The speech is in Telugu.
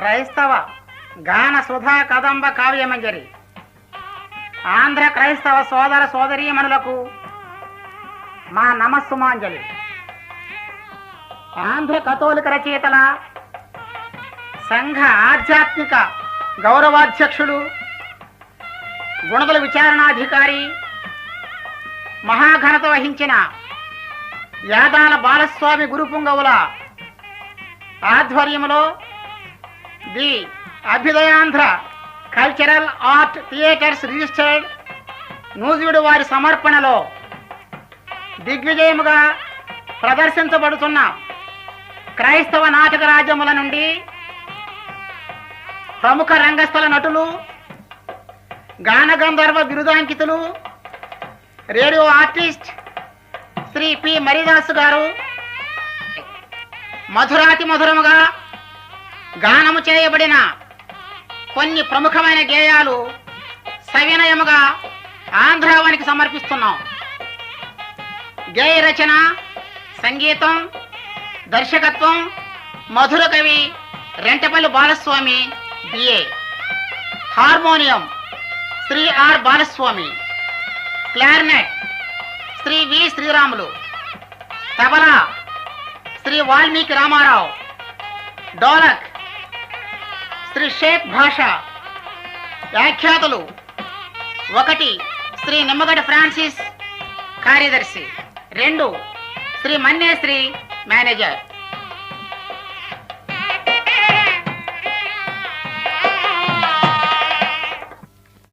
క్రైస్తవ గాన సుధా కదంబ కావ్యమంజరి. ఆంధ్ర క్రైస్తవ సోదర సోదరీమణులకు మా నమస్సుమాంజలి. ఆంధ్ర కథోలిక రచయితల సంఘ ఆధ్యాత్మిక గౌరవాధ్యక్షుడు గుణదల విచారణాధికారి మహాఘనత వహించిన యాదాల బాలస్వామి గురుపుంగవుల ఆధ్వర్యంలో the Abhyudayandhra cultural art theatres registered Nuzvid వారి సమర్పణలో దిగ్విజయముగా ప్రదర్శించబడుతున్న క్రైస్తవ నాటక రాజ్యముల నుండి ప్రముఖ రంగస్థల నటులు గానగంధర్వ బిరుదాంకితులు radio artist Shri P Maridasu గారు మధురాతి మధురముగా గానము చేయబడిన కొన్ని ప్రముఖమైన గేయాలు సవినయముగా ఆంధ్రావానికి సమర్పిస్తున్నాం. గేయ రచన సంగీతం దర్శకత్వం మధుర కవి Rentapalli Balaswamy BA harmonium Shri R Balaswamy. Clarinet Shri V Sriramulu. Tabla Shri Valmiki Ramarao. Dholak Shri Shaik Basha. వ్యాఖ్యాతలు. ఒకటి శ్రీ నిమ్మగడ్డ ఫ్రాన్సిస్ కార్యదర్శి. రెండు శ్రీ మన్నేశ్రీ మేనేజర్.